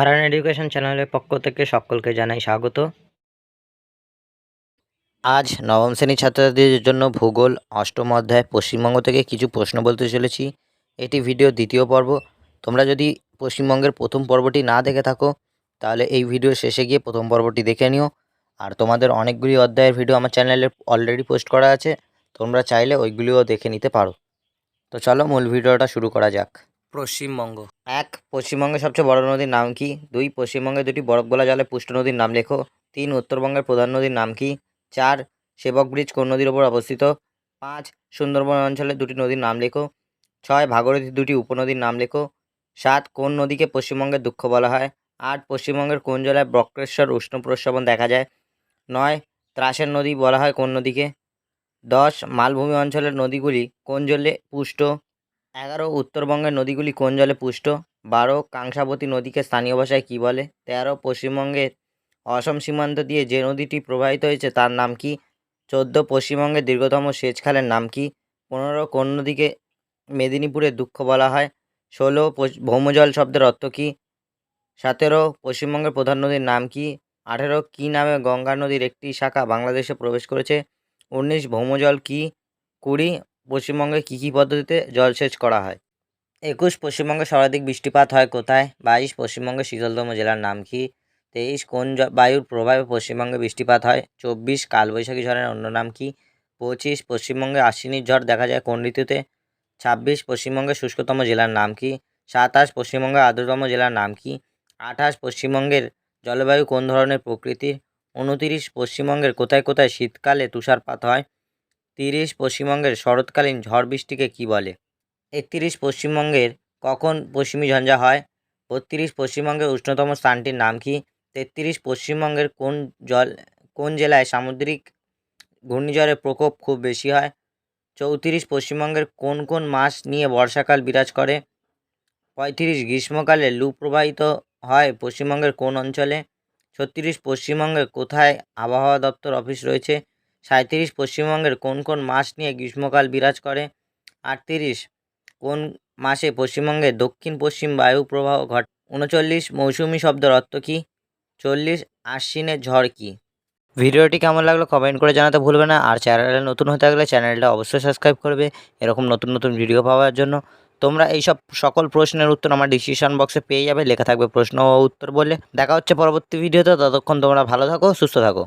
হারান education চ্যানেলের পক্ষ থেকে সকলকে জানাই স্বাগত। আজ নবম শ্রেণির ছাত্রছাত্রীদের জন্য ভূগোল অষ্টম অধ্যায় পশ্চিমবঙ্গ থেকে কিছু প্রশ্ন বলতে চলেছি। এটি ভিডিও দ্বিতীয় পর্ব। তোমরা যদি পশ্চিমবঙ্গের প্রথম পর্বটি না দেখে থাকো তাহলে এই ভিডিও শেষে গিয়ে প্রথম পর্বটি দেখে নিও। আর তোমাদের অনেকগুলি অধ্যায়ের ভিডিও আমার চ্যানেলে অলরেডি পোস্ট করা আছে তোমরা চাইলে ওইগুলিও দেখে নিতে পারো। তো চলো মূল ভিডিওটা শুরু করা যাক। পশ্চিমবঙ্গ। এক, পশ্চিমবঙ্গের সবচেয়ে বড় নদীর নাম কি? দুই, পশ্চিমবঙ্গের দুটি বরফ গলা জলে পুষ্ট নদীর নাম লেখো। তিন, উত্তরবঙ্গের প্রধান নদীর নাম কি? চার, সেবক ব্রিজ কোন নদীর ওপর অবস্থিত? পাঁচ, সুন্দরবন অঞ্চলের দুটি নদীর নাম লেখো। ছয় ভাগীরথীর দুটি উপনদীর নাম লেখো। সাত, কোন নদীকে পশ্চিমবঙ্গের দুঃখ বলা হয়? আট, পশ্চিমবঙ্গের কোন জেলায় বক্রেশ্বর উষ্ণ প্রস্রবণ দেখা যায়? নয়, ত্রাসের নদী বলা হয় কোন নদীকে? দশ, মালভূমি অঞ্চলের নদীগুলি কোন জলে পুষ্ট? এগারো উত্তরবঙ্গের নদীগুলি কোন জলে পুষ্ট? বারো কাংসাবতী নদীকে স্থানীয় ভাষায় কী বলে? তেরো পশ্চিমবঙ্গের অসম সীমান্ত দিয়ে যে নদীটি প্রবাহিত হয়েছে তার নাম কি? চোদ্দ পশ্চিমবঙ্গের দীর্ঘতম সেচ খালের নাম কি? পনেরো কোন নদীকে মেদিনীপুরের দুঃখ বলা হয়? ষোলো ভৌমজল শব্দের অর্থ কী? সতেরো পশ্চিমবঙ্গের প্রধান নদীর নাম কি? আঠেরো কী নামে গঙ্গা নদীর একটি শাখা বাংলাদেশে প্রবেশ করেছে? উনিশ ভৌমজল কি? কুড়ি পশ্চিমবঙ্গে কী কী পদ্ধতিতে জলসেচ করা হয়? একুশ, পশ্চিমবঙ্গে সর্বাধিক বৃষ্টিপাত হয় কোথায়? বাইশ, পশ্চিমবঙ্গের শীতলতম জেলার নাম কি? তেইশ, কোন বায়ুর প্রভাবে পশ্চিমবঙ্গে বৃষ্টিপাত হয়? চব্বিশ, কালবৈশাখী ঝড়ের অন্য নাম কি? পঁচিশ, পশ্চিমবঙ্গে আশ্বিনীর ঝড় দেখা যায় কোন ঋতুতে? ছাব্বিশ, পশ্চিমবঙ্গের শুষ্কতম জেলার নাম কি? সাতাশ, পশ্চিমবঙ্গের আর্দ্রতম জেলার নাম কি? আঠাশ, পশ্চিমবঙ্গের জলবায়ু কোন ধরনের প্রকৃতির? উনতিরিশ, পশ্চিমবঙ্গের কোথায় কোথায় শীতকালে তুষারপাত হয়? তিরিশ পশ্চিমবঙ্গের শরৎকালীন ঝড় বৃষ্টিকে কী বলে? একত্রিশ পশ্চিমবঙ্গের কখন পশ্চিমী ঝঞ্ঝা হয়? বত্রিশ পশ্চিমবঙ্গের উষ্ণতম স্থানটির নাম কি? তেত্রিশ পশ্চিমবঙ্গের কোন জল, কোন জেলায় সামুদ্রিক ঘূর্ণিঝড়ের প্রকোপ খুব বেশি হয়? চৌত্রিশ পশ্চিমবঙ্গের কোন কোন মাস নিয়ে বর্ষাকাল বিরাজ করে? পঁয়ত্রিশ গ্রীষ্মকালে লু প্রবাহিত হয় পশ্চিমবঙ্গের কোন অঞ্চলে? ছত্রিশ পশ্চিমবঙ্গের কোথায় আবহাওয়া দপ্তর অফিস রয়েছে? সাঁইত্রিশ পশ্চিমবঙ্গের কোন কোন মাস নিয়ে গ্রীষ্মকাল বিরাজ করে? আটত্রিশ, কোন মাসে পশ্চিমবঙ্গে দক্ষিণ পশ্চিম বায়ু প্রবাহ ঘট, উনচল্লিশ, মৌসুমি শব্দের অর্থ কী? চল্লিশ, আশ্বিনের ঝড় কী? ভিডিওটি কেমন লাগল কমেন্ট করে জানাতে ভুলবে না, আর চ্যানেলে নতুন হয়ে থাকলে চ্যানেলটা অবশ্যই সাবস্ক্রাইব করবে, এরকম নতুন নতুন ভিডিও পাওয়ার জন্য। তোমরা এইসব সকল প্রশ্নের উত্তর আমার ডিসিশন বক্সে পেয়ে যাবে, লেখা থাকবে প্রশ্ন ও উত্তর বলে। দেখা হচ্ছে পরবর্তী ভিডিওতে, ততক্ষণ তোমরা ভালো থাকো, সুস্থ থাকো।